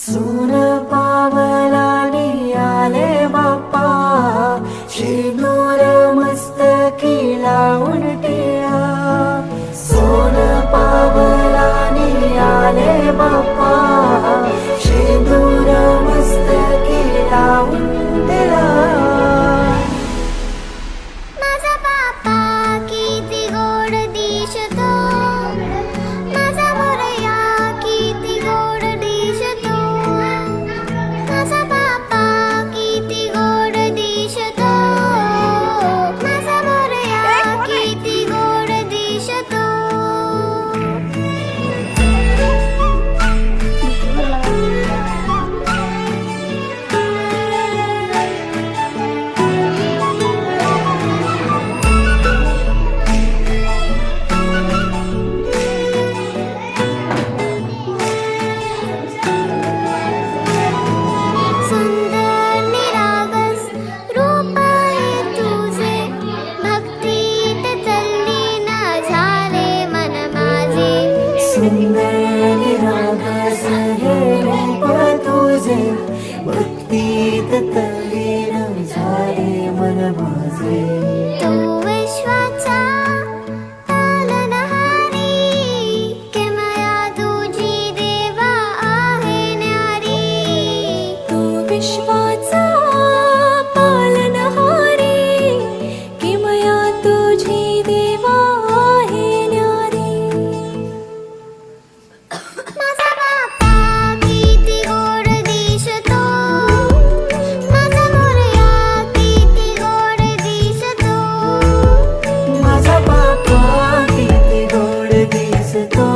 सुन पावलाने आले बाप्पा. शिनोर मस्तकी लावून टिया सुर पावलाने आले बाप्पा. भक्तीत तल्लीन झाले मन माझे. to go.